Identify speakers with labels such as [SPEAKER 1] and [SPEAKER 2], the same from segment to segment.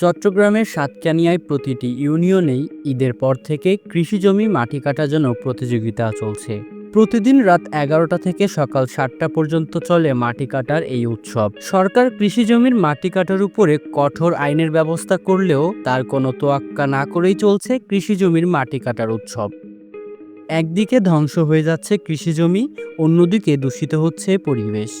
[SPEAKER 1] চট্টগ্রামের সাতকানিয়ায় প্রতিটি ইউনিয়নেই ঈদের পর থেকে কৃষিজমি মাটি কাটার জন্য প্রতিযোগিতা চলছে। প্রতিদিন রাত এগারোটা থেকে সকাল সাতটা পর্যন্ত চলে মাটি কাটার এই উৎসব। সরকার কৃষিজমির মাটি কাটার উপরে কঠোর আইনের ব্যবস্থা করলেও তার কোনো তোয়াক্কা না করেই চলছে কৃষিজমির মাটি কাটার উৎসব। একদিকে ধ্বংস হয়ে যাচ্ছে কৃষিজমি অন্যদিকে দূষিত হচ্ছে পরিবেশ।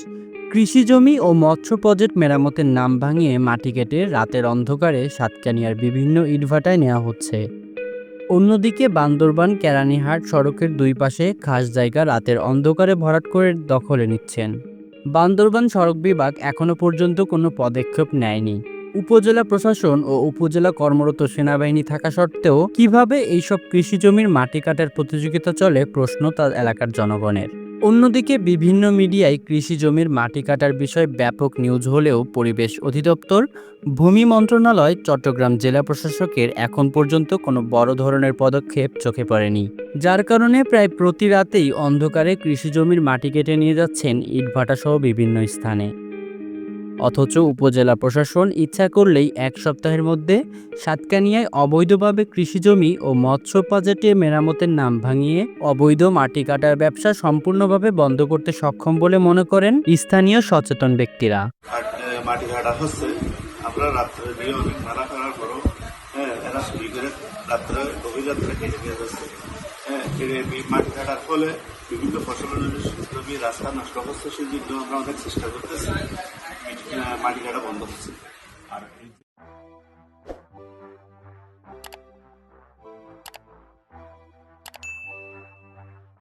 [SPEAKER 1] কৃষিজমি ও মৎস্য প্রজেক্ট মেরামতের নাম ভাঙিয়ে মাটি কেটে রাতের অন্ধকারে সাতকানিয়ার বিভিন্ন ইটভাটায় নেওয়া হচ্ছে। অন্যদিকে বান্দরবান কেরানীহাট সড়কের দুই পাশে খাস জায়গা রাতের অন্ধকারে ভরাট করে দখলে নিচ্ছেন। বান্দরবান সড়ক বিভাগ এখনও পর্যন্ত কোনো পদক্ষেপ নেয়নি। উপজেলা প্রশাসন ও উপজেলা কর্মরত সেনাবাহিনী থাকা সত্ত্বেও কীভাবে এইসব কৃষিজমির মাটি কাটার প্রতিযোগিতা চলে প্রশ্ন তার এলাকার জনগণের। অন্যদিকে বিভিন্ন মিডিয়ায় কৃষি জমির মাটি কাটার বিষয়ে ব্যাপক নিউজ হলেও পরিবেশ অধিদপ্তর, ভূমি মন্ত্রণালয়, চট্টগ্রাম জেলা প্রশাসকের এখন পর্যন্ত কোনো বড় ধরনের পদক্ষেপ চোখে পড়েনি। যার কারণে প্রায় প্রতি রাতেই অন্ধকারে কৃষি জমির মাটি কেটে নিয়ে যাচ্ছেন ইটভাটাসহ বিভিন্ন স্থানে। অথচ উপজেলা প্রশাসন ইচ্ছা করলেই এক সপ্তাহের মধ্যে সাতকানিয়ায় অবৈধভাবে কৃষিজমি ও মৎস্য বাজেটে মেরামতের নাম ভাঙিয়ে অবৈধ মাটি কাটার ব্যবসা সম্পূর্ণভাবে বন্ধ করতে সক্ষম বলে মনে করেন স্থানীয় সচেতন ব্যক্তিরা।
[SPEAKER 2] মাটি ঘাটা হচ্ছে। আমরা রাত্রে মানা করার এরা করে রাত্রে কেটে যাচ্ছে। কেটে মাটি ঘাটার ফলে বিভিন্ন ফসলের জমি রাস্তা নষ্ট হচ্ছে সেই জন্য আমরা অনেক চেষ্টা করতেছি। মিট- কাটা বন্ধ হচ্ছে